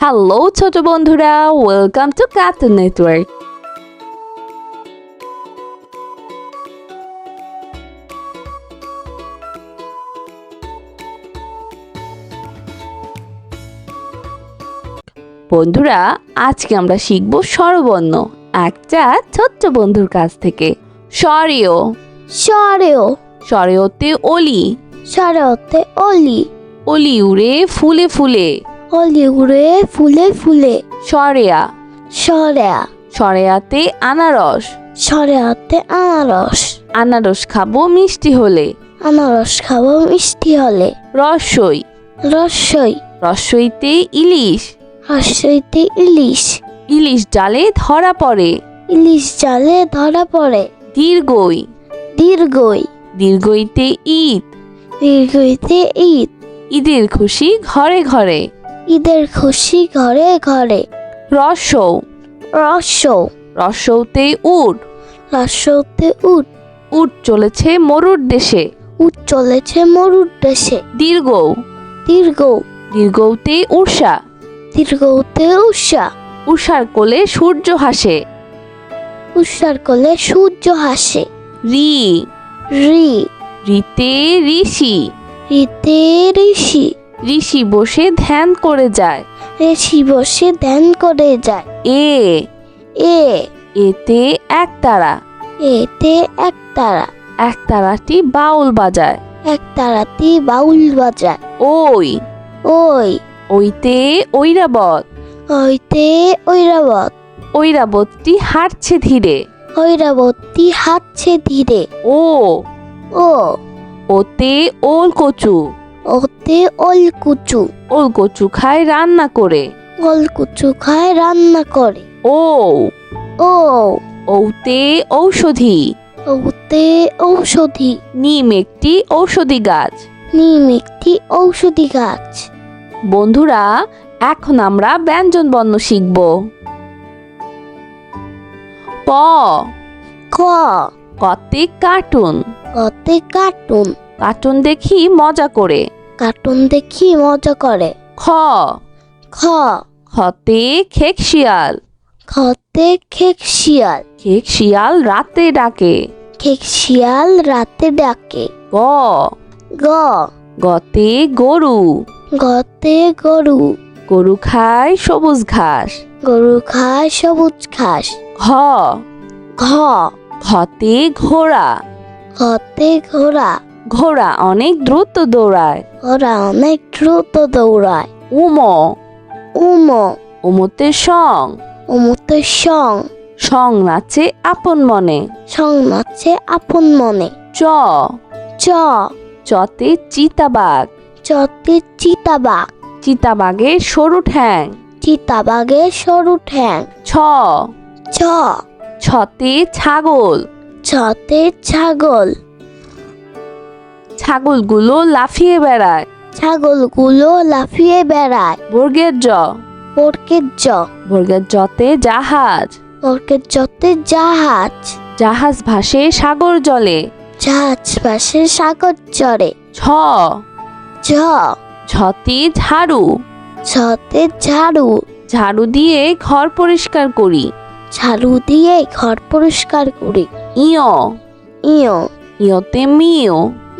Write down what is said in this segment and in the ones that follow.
Hello ছোট বন্ধুরা welcome to cartoon network বন্ধুরা আজকে আমরা শিখব স্বরবর্ণ একটা ছোট্ট বন্ধুর কাছ থেকে। স্বরেও। স্বরেও। স্বরেওতে অলি। স্বরেওতে অলি। অলি উড়ে ফুলে ফুলে। অলি উড়ে ফুলে ফুলে। সরেয়া। সরেয়া। সরেয়াতে আনারস। সরেয়াতে আনারস। আনারস খাব মিষ্টি হলে। আনারস খাব মিষ্টি হলে। রসই। রসই। রসইতে ইলিশ। রসইতে ইলিশ। ইলিশ জালে ধরা পড়ে। ইলিশ জালে ধরা পড়ে। দীর্ঘই। দীর্ঘই। দীর্ঘইতে ঈদ। দীর্ঘইতে ঈদ। ঈদের খুশি ঘরে ঘরে। ঈদের খুশি ঘরে ঘরে। রসৌ রসৌ রসৌতে উট। রসৌতে উট। উট চলেছে মরুর দেশে। উট চলেছে মরুর দেশে। দীর্ঘ দীর্ঘ দীর্ঘতে উষা দীর্ঘতে উষা উষার কোলে সূর্য হাসে। উষার কোলে সূর্য হাসে। রি। রি। রিতে ঋষি। রিতে ঋষি। ঋষি বসে ধ্যান করে যায়। ঋষি বসে ধ্যান করে যায়। এ। এ। এতে একতারা এতে একতারা একতারাটি বাউল বাজায়। একতারাতি বাউল বাজায়। ওই। ওই। ওইতে ঐরাবত। ওইতে ঐরাবত। ঐরাবতটি হাঁটছে ধীরে। ঐরাবতী হাঁটছে ধীরে। ও। ও। ওতে ওল কচু ওতে অলকুচু ওল কচু খায় রান্না করে। অলকুচু খায় রান্না করে। ও। ও। ওতে ঔষধি। ওতে ঔষধি। নিম একটি ঔষধি গাছ। নিম একটি ঔষধি গাছ। বন্ধুরা এখন আমরা ব্যঞ্জন বর্ণ শিখব। প ক। কতে কার্টুন। কতে কার্টুন। কার্টুন দেখি মজা করে। কার্টুন দেখি মজা করে। খ। খ। খতে খেক শিয়াল। খতে খেক শিয়াল। খেক শিয়াল রাতে ডাকে। খেক শিয়াল রাতে ডাকে। গ। গ। গতে গরু। গতে গরু। গরু খায় সবুজ ঘাস। গরু খায় সবুজ ঘাস। ঘ। ঘ। ঘতে ঘোড়া। ঘতে ঘোড়া। ঘোড়া অনেক দ্রুত দৌড়ায়। ওরা অনেক দ্রুত দৌড়ায়। উম। উম। উমতে সং। উমতে সং। সং নাচে আপন মনে। সং নাচে আপন মনে। চ। চ। চতে চিতাবাঘ। চতে চিতাবাঘ। চিতাবাঘের সরু ঠ্যাং। চিতাবাঘের সরু ঠ্যাং। ছ। ছ। ছতে ছাগল। ছতে ছাগল। ছাগলগুলো লাফিয়ে বেড়ায়। ছাগলগুলো লাফিয়ে বেড়ায়। বর্গের জ। বর্গের জ। বর্গের জতে জাহাজ। বর্গের জতে জাহাজ। জাহাজ ভাসে সাগর জলে। জাহাজ ভাসে সাগর চড়ে ছ ঝ। ঝতে ঝাড়ু। ছতে ঝাড়ু। ঝাড়ু দিয়ে ঘর পরিষ্কার করি। ঝাড়ু দিয়ে ঘর পরিষ্কার করি। ইয়। ইয়। ইয়তে মিও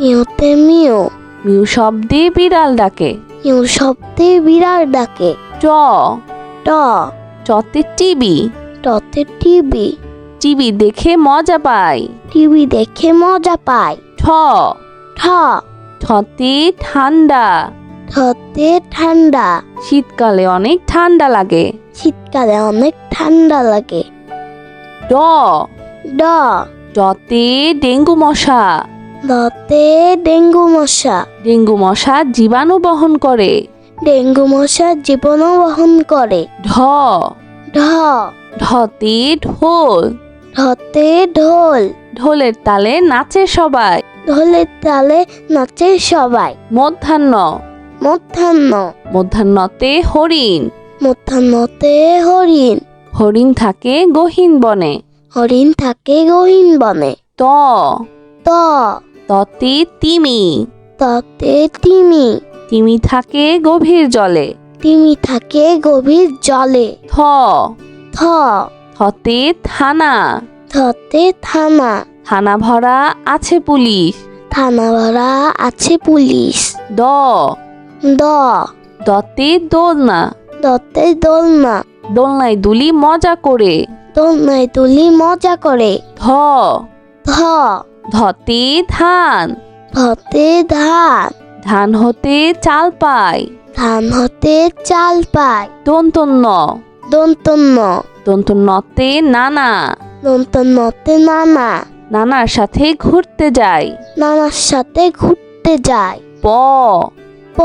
ইয়তে মিও মিউ। শব্দে বিড়াল ডাকে। ইউ শব্দে বিড়াল ডাকে। ট। ট। চতে টিভি। টতে টিভি। টিভি দেখে মজা পাই টিভি দেখে মজা পায়। ঠ। ঠ। ঠতে ঠান্ডা। ঠতে ঠান্ডা। শীতকালে অনেক ঠান্ডা লাগে। শীতকালে অনেক ঠান্ডা লাগে। ড। ড। ডতে ডেঙ্গু মশা। ডতে ডেঙ্গু মশা। ডেঙ্গু মশা জীবাণু বহন করে। ডেঙ্গু মশা জীবনও বহন করে। ঢ। ঢ। ঢতে ঢোল। ঢতে ঢোল। ঢোলের তালে নাচে সবাই। ঢোলের তালে নাচে সবাই। মধ্যাহ্ন। মধ্যাহ্ন। মধ্যাহ্নতে হরিণ। মধ্যাহ্নতে হরিণ। হরিণ থাকে গহীন বনে। হরিণ থাকে গহীন বনে। ত। ত। ততে তিমি। ততে তিমি। তিমি থাকে গভীর জলে। তিমি থাকে গভীর জলে। থ। থ। থতে থানা। থতে থানা। থানা ভরা আছে পুলিশ। থানা ভরা আছে পুলিশ। দ। দ। দতে দোলনা। দতে দোলনা। দোলনায় দুলি মজা করে। দোলনায় দুলি মজা করে। ধ। ধ। ধতে ধান। ধতে ধান। ধান হতে চাল পায় ধান হতে চাল পায় দন্তন্য। দন্তন্য। দন্তন্যতে নানা। দন্তন্যতে নানা। নানার সাথে ঘুরতে যায় নানার সাথে ঘুরতে যায় প। প।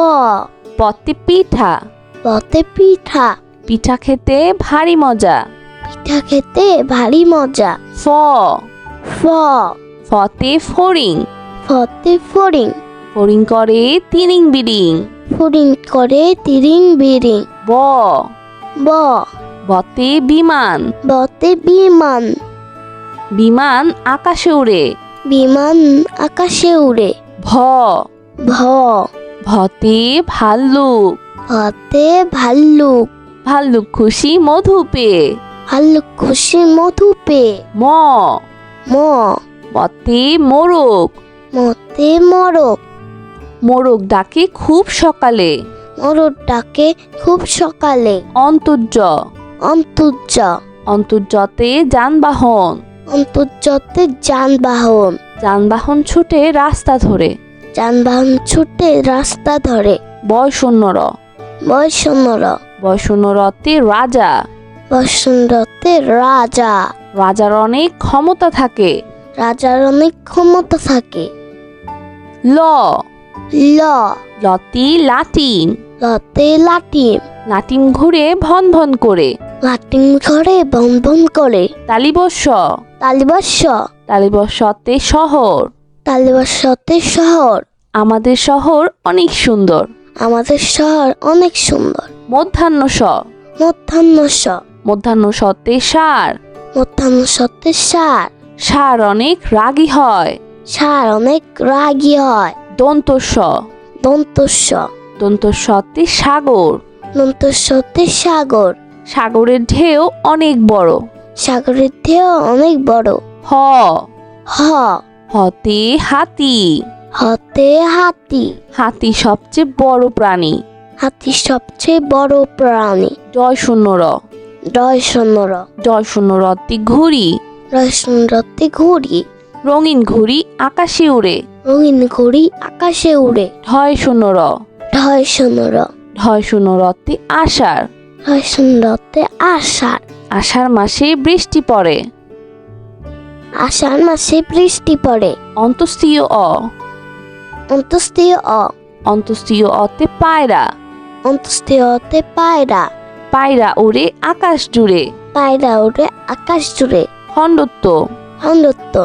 পতে পিঠা। পতে পিঠা। পিঠা খেতে ভারী মজা। পিঠা খেতে ভারী মজা। ফ। ফ। ফতে ফড়িং ফতে ফড়িং ফড়িং করে তিরিং বিরিং। ফড়িং করে তিরিং বিরিং। ব। ব। বতে বিমান। বতে বিমান। বিমান আকাশে উড়ে। বিমান আকাশে উড়ে। ভ। ভ। ভতে ভাল্লুক। ভতে ভাল্লুক। ভাল্লুক খুশি মধু পেয়ে ভাল্লুক খুশি মধু পেয়ে ম। ম। মতে মোরগ। মতে মোরগ। মোরগ ডাকে খুব সকালে। মোরগ ডাকে খুব সকালে। অন্তর্য। অন্তর্য। অন্তর্যতে যানবাহন। অন্তর্যতে যানবাহন। যানবাহন ছুটে রাস্তা ধরে। যানবাহন ছুটে রাস্তা ধরে। বয়শূন্যর বৈষণ্যর। বয়শূন্যরতে রাজা। বসন্ততে রাজা। রাজার অনেক ক্ষমতা থাকে। রাজার অনেক ক্ষমতা থাকে। ল। ল। লতি লাটিম লতে লাটিম লাটিম ঘুরে ভন ভন করে। লাটিম ঘরে ভন ভন করে। তালিবস্য। তালিবাস্য। তালিবস্যতে শহর। তালিবাস্যতে শহর। আমাদের শহর অনেক সুন্দর। আমাদের শহর অনেক সুন্দর। মধ্যাহ্ন স মধ্যাহ্ন স মধ্যাহ্ন সতে সার। মধ্যাহ্ন সত্যে সার। সার অনেক রাগী হয়। সার অনেক রাগী হয়। দন্ত স দন্তস্য দন্ত সতে সাগর। দন্তস্যতে সাগর। সাগরের ঢেউ অনেক বড়। সাগরের ঢেউ অনেক বড়। হ। হ। হতে হাতি। হতে হাতি। হাতি সবচেয়ে বড় প্রাণী। হাতি সবচেয়ে বড় প্রাণী। জয় শূন্য র ডয় র জয় শূন্য রতে ঘুড়ি। রয় শূন্যতে ঘুড়ি। রঙিন ঘুড়ি আকাশে উড়ে। রঙিন ঘুড়ি আকাশে উড়ে। ঢয় শূন্য র। ঢয় শূন্যর ঢয় শূন্য রতে আষাঢ়। ঢয় শূন্যতে আষাঢ়। আষাঢ় মাসে বৃষ্টি পড়ে। আষাঢ় মাসে বৃষ্টি পড়ে। অন্তস্তীয় অ। অন্তস্তীয় অ। অন্তস্তীয় অতে পায়রা। অন্তস্তীয়তে পায়রা। পায়রা উড়ে আকাশ জুড়ে। পায়রা উড়ে আকাশ জুড়ে। খণ্ডত্ব। খণ্ডত্ব।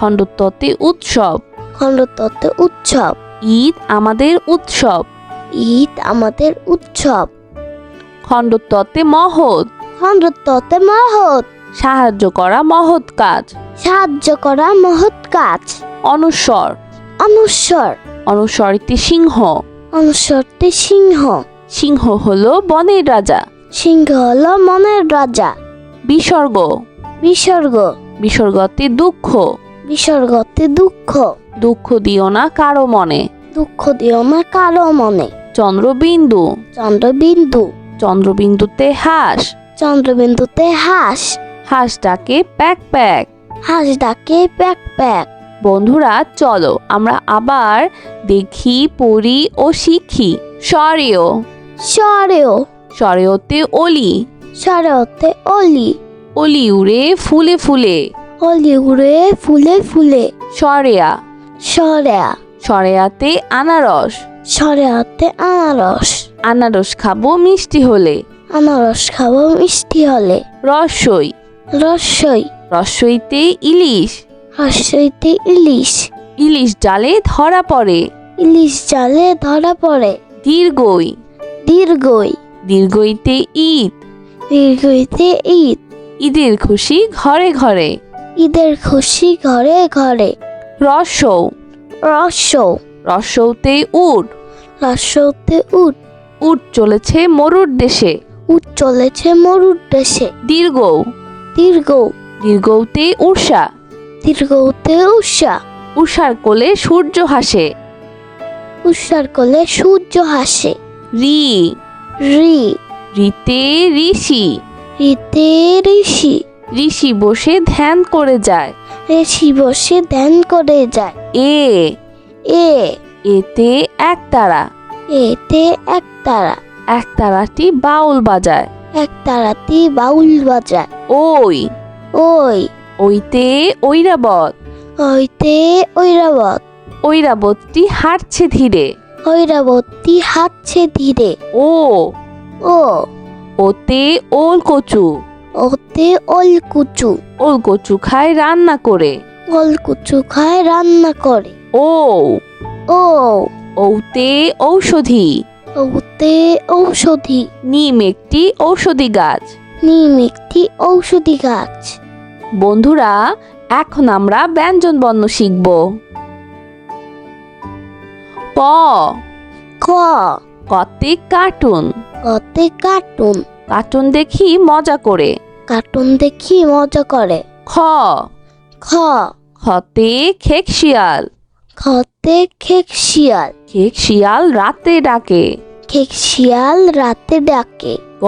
খণ্ডত্বতে উৎসব। খণ্ডত্বতে উৎসব। ঈদ আমাদের উৎসব। ঈদ আমাদের উৎসব। খণ্ডত্বতে মহৎ। খণ্ডত্বতে মহৎ। সাহায্য করা মহৎ কাজ। সাহায্য করা মহৎ কাজ। অনুস্বর অনুস্বর অনুস্বরিতে সিংহ। অনুস্বরতে সিংহ। সিংহ হলো বনের রাজা। সিংহ হল মনের রাজা। বিসর্গ। বিসর্গ। বিসর্গতে দুঃখ। বিসর্গতে দুঃখ। দুঃখ দিও না কারও মনে। দুঃখ দিও না কারও মনে। চন্দ্রবিন্দু। চন্দ্রবিন্দু। চন্দ্রবিন্দুতে হাঁস। চন্দ্রবিন্দুতে হাঁস। হাঁস ডাকে প্যাক প্যাক। হাঁস ডাকে প্যাক প্যাক। বন্ধুরা চলো আমরা আবার দেখি পড়ি ও শিখি। স্বরেও। সরেও স্বরেওতে অলি। সরেওতে অলি। অলি উড়ে ফুলে ফুলে। অলি উড়ে ফুলে ফুলে। সরেয়া। সরেয়া। সরেয়াতে আনারস। সরেয়াতে আনারস। আনারস খাব মিষ্টি হলে। আনারস খাব মিষ্টি হলে। রসই। রসই। রসইতে ইলিশ। রসইতে ইলিশ। ইলিশ জালে ধরা পড়ে। ইলিশ জালে ধরা পড়ে। দীর্ঘই। দীর্ঘই। দীর্ঘইতে ঈদ দীর্ঘইতে ঈদ ঈদের খুশি ঘরে ঘরে। ঈদের খুশি ঘরে ঘরে। রসৌ রসৌ রসৌতে উট। রসৌতে উঠ উট চলেছে মরুর দেশে। উট চলেছে মরুর দেশে। দীর্ঘ দীর্ঘ দীর্ঘতে উষা দীর্ঘতে উষা উষার কোলে সূর্য হাসে। উষার কোলে সূর্য হাসে। রি। রি। রিতে ঋষি। ঋতে ঋষি ঋষি বসে ধ্যান করে যায়। ঋষি বসে ধ্যান করে যায়। এ। এ। এতে এক তারা। এতে এক তারা। এক তারাটি বাউল বাজায়। এক তারাতি বাউল বাজায়। ওই। ওই। ওইতে ঐরাবত। ওইতে ঐরাবত। ঐরাবতটি হাঁটছে ধীরে। ঐরাবতী হাঁটছে ধীরে। ও। ও। ওতে ওল কচু। ওতে ওল কুচু। ওল কচু খায় রান্না করে। ওল কুচু খায় রান্না করে। ও। ও। ওতে ঔষধি। ওতে ঔষধি। নিম একটি ঔষধি গাছ। নিম একটি ঔষধি গাছ। বন্ধুরা এখন আমরা ব্যঞ্জন বর্ণ শিখব। ক। ক। কতে কার্টুন। কতে কার্টুন। কার্টুন দেখি মজা করে। কার্টুন দেখি মজা করে। খ। খ। খতে খেক শিয়াল। খতে খেক শিয়াল। খেক শিয়াল রাতে ডাকে। খেক শিয়াল রাতে ডাকে। গ।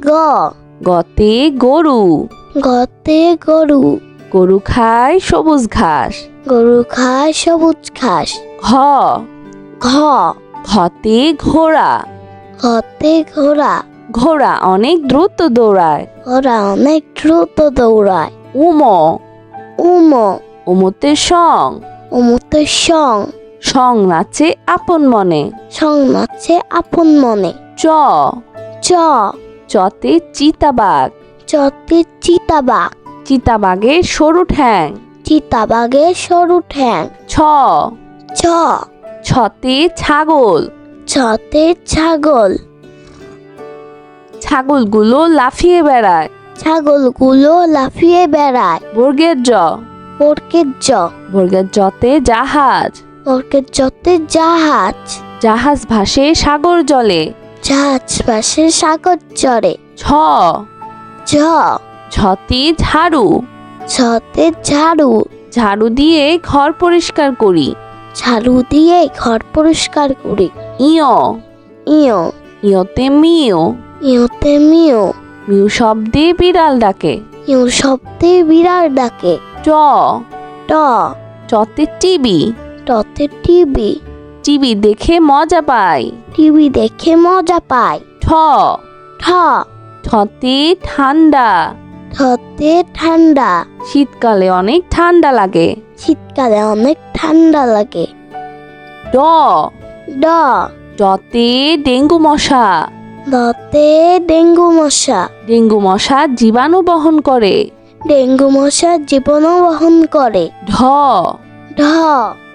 গ। গতে গরু। গতে গরু। গরু খায় সবুজ ঘাস। গরু খায় সবুজ ঘাস। ঘ। ঘ। ঘতে ঘোড়া। ঘতে ঘোড়া। ঘোড়া অনেক দ্রুত দৌড়ায়। ওরা অনেক দ্রুত দৌড়ায়। উম। উম। উমতে সং। উমতে সং। সং নাচে আপন মনে। সং নাচে আপন মনে। চ। চ। চতে চিতাবাঘ। চতে চিতাবাঘ। চিতাবাঘের সরু ঠ্যাং। চিতাবাঘের সরু ঠ্যাং। ছ। ছ। ছতে ছাগল। ছতে ছাগল। ছাগলগুলো লাফিয়ে বেড়ায়। ছাগলগুলো লাফিয়ে বেড়ায়। বর্গের জ। বর্গের জ। বর্গের জতে জাহাজ। বর্গের জতে জাহাজ। জাহাজ ভাসে সাগর জলে। জাহাজ ভাসে সাগর চড়ে ছ ঝ। ছতে ঝাড়ু। ছতে ঝাড়ু। ঝাড়ু দিয়ে ঘর পরিষ্কার করি। ঝাড়ু দিয়ে ঘর পরিষ্কার করি। ইয়। ইয়। ইয়তে মিও ইয়তে মিও মিউ শব্দে বিড়াল ডাকে। ইউ শব্দে বিড়াল ডাকে। ট। ট। চতে টিভি টতে টিভি টিভি দেখে মজা পাই টিভি দেখে মজা পায়। ঠ। ঠ। ঠতে ঠান্ডা। ঠতে ঠান্ডা। শীতকালে অনেক ঠান্ডা লাগে। শীতকালে অনেক ঠান্ডা লাগে। ড। ড। ডতে ডেঙ্গু মশা। দতে ডেঙ্গু মশা। ডেঙ্গু মশা জীবাণু বহন করে। ডেঙ্গু মশা জীবনও বহন করে। ঢ। ঢ।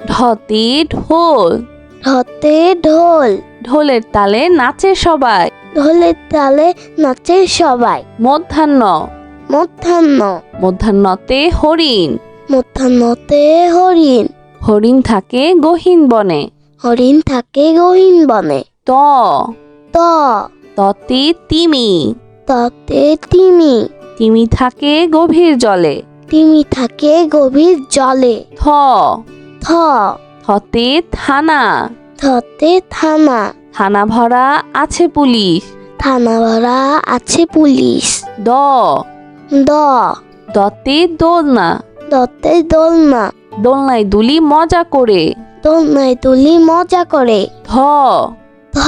ঢতে ঢোল। ঢতে ঢোল। ঢোলের তালে নাচে সবাই। ঢোলের তালে নাচে সবাই। মধ্যাহ্ন। মধ্যাহ্ন। মধ্যাহ্নতে হরিণ। মধ্যাহ্নতে হরিণ। হরিণ থাকে গহীন বনে। হরিণ থাকে গহীন বনে। ত। ত। ততে তিমি। ততে তিমি। তিমি থাকে গভীর জলে। তিমি থাকে গভীর জলে। থ। থ। থতে থানা। থতে থানা। থানা ভরা আছে পুলিশ। থানা ভরা আছে পুলিশ। দ। দ। দতে দোলনা। দতে দোলনা। দোলনায় দুলি মজা করে। দোলনায় দুলি মজা করে। ধ। ধ।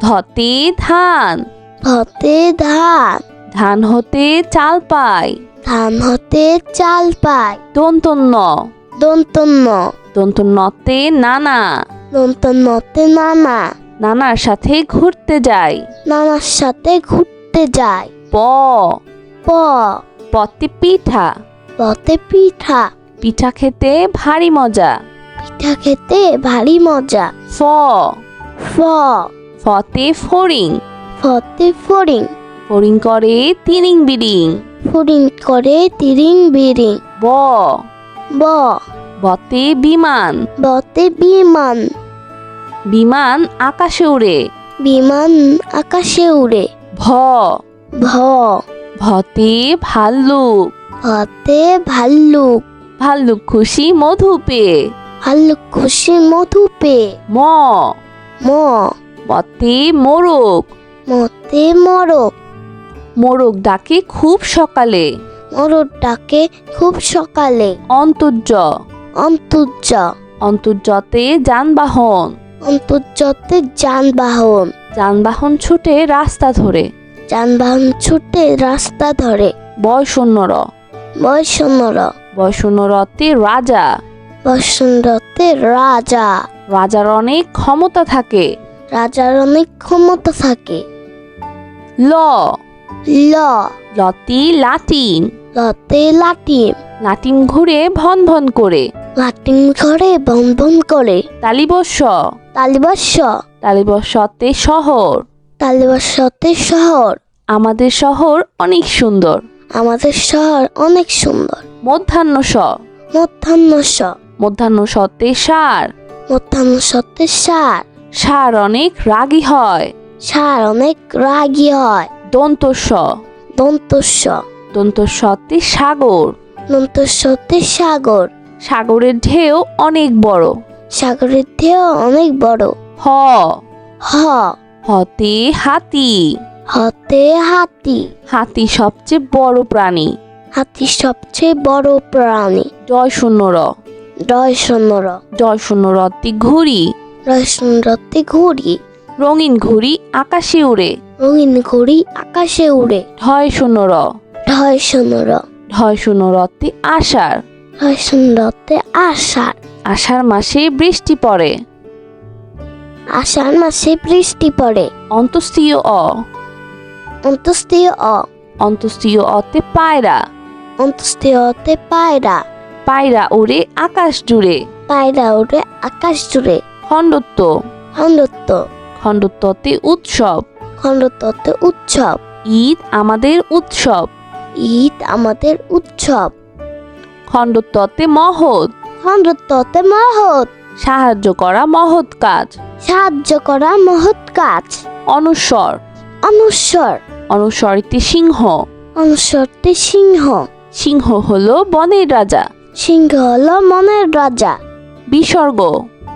ধতে ধান। ধতে ধান। ধান হতে চাল পায়। ধান হতে চাল পায়। দন্তন্য। দন্তন্য। দন্তন্যতে নানা। দন্তন্যতে নানা। নানার সাথে ঘুরতে যায়। নানার সাথে ঘুরতে যায়। প। প। পতে পিঠা। পতে পিঠা। পিঠা খেতে ভারী মজা। পিঠা খেতে ভারী মজা। ফ। ফ। ফতে ফড়িং। ফতে ফড়িং। ফড়িং করে তিরিং বিরিং। ফড়িং করে তিরিং বিরিং। ব। ব। বতে বিমান। বতে বিমান। বিমান আকাশে উড়ে। বিমান আকাশে উড়ে। ভ। ভ। ভতে ভাল্লুক। ভতে ভাল্লুক। ভাল্লুক খুশি মধু পেয়ে ভাল্লুক খুশি মধু পেয়ে ম। ম। মতে মোরগ। মতে মরক মোরগ ডাকে খুব সকালে। মরর ডাকে খুব সকালে। অন্তর্য। অন্তর্য। অন্তর্যতে যানবাহন। অন্তর্যতে যানবাহন। যানবাহন ছুটে রাস্তা ধরে। যানবাহন ছুটে রাস্তা ধরে। বয়শূন্যর বৈষণ্যর। বয়শূন্যরতে রাজা। বসন্ততে রাজা। রাজার অনেক ক্ষমতা থাকে। রাজার অনেক ক্ষমতা থাকে। ল। ল। লতি লাটিম লতে লাটিম লাটিম ঘুরে ভন ভন করে। লাটিম ঘরে বন বন করে। তালিবস্য তালিবাস্য তালিবস্যতে শহর। তালিবাস্যতে শহর। আমাদের শহর অনেক সুন্দর। আমাদের শহর অনেক সুন্দর। মধ্যাহ্ন স মধ্যাহ্ন স মধ্যাহ্ন সতে সার। মধ্যাহ্ন সত্যে সার। সার অনেক রাগী হয়। সার অনেক রাগী হয়। দন্তস্ব দন্তস্য দন্তস্বতে সাগর। দন্তস্যতে সাগর। সাগরের ঢেউ অনেক বড়। সাগরের ঢেউ অনেক বড়। হ। হ। হতে হাতি। হতে হাতি। হাতি সবচেয়ে বড় প্রাণী। হাতি সবচেয়ে বড় প্রাণী। জয় শূন্য র। রয় র। জয় শূন্য রতে ঘুড়ি। রয় সুন্দরতে ঘুড়ি। রঙিন ঘুড়ি আকাশে উড়ে। রঙিন ঘুড়ি আকাশে উড়ে। ঢয় শূন্য র। ঢয় র। ঢয় শূন্য রতে আষাঢ়। রয় সুন্দরতে আষাঢ়। আষাঢ় মাসে বৃষ্টি পড়ে। আষাঢ় মাসে বৃষ্টি পড়ে। অন্তস্তীয় অ। অন্তস্তীয় অ। অন্তস্তীয় অতে পায়রা। অন্তস্তীয়তে পায়রা। পায়রা উড়ে আকাশ জুড়ে। পায়রা উড়ে আকাশ জুড়ে। খণ্ডত্ব। খণ্ডত্ব। খণ্ডত্বতে উৎসব। খণ্ডত্বতে উৎসব। ঈদ আমাদের উৎসব। ঈদ আমাদের উৎসব। খণ্ডত্বতে মহৎ। খণ্ডত্বতে মহৎ। সাহায্য করা মহৎ কাজ। সাহায্য করা মহৎ কাজ। অনুস্বর অনুস্বর অনুস্বরিতে সিংহ। অনুস্বরতে সিংহ। সিংহ হলো বনের রাজা। সিংহ হলো মনের রাজা। বিসর্গ।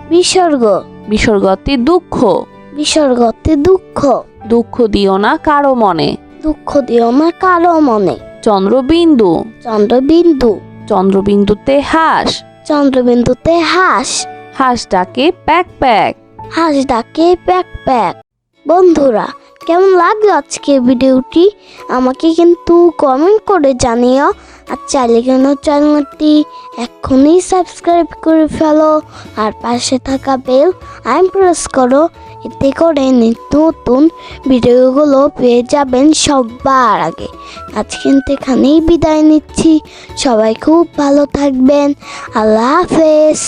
বিসর্গ। বিসর্গতে দুঃখ। বিসর্গতে দুঃখ। দুঃখ দিও না কারও মনে। দুঃখ দিও না কারও মনে। চন্দ্রবিন্দু। চন্দ্রবিন্দু। চন্দ্রবিন্দুতে হাঁস। চন্দ্রবিন্দুতে হাঁস। হাঁস ডাকে প্যাক প্যাক। হাঁস ডাকে প্যাক প্যাক বন্ধুরা, কেমন লাগল আজকে ভিডিওটি? আমাকে কিন্তু কমেন্ট করে জানিও। আর চাইলে কেন চ্যানেলটি এক্ষুনি সাবস্ক্রাইব করে ফেলো। আর পাশে থাকা বেল আইম প্রেস করো। এতে করে নিত্য নতুন ভিডিওগুলো পেয়ে যাবেন সবার আগে। আজ কিন্তু এখানেই বিদায় নিচ্ছি। সবাই খুব ভালো থাকবেন। আল্লাহ হাফেজ।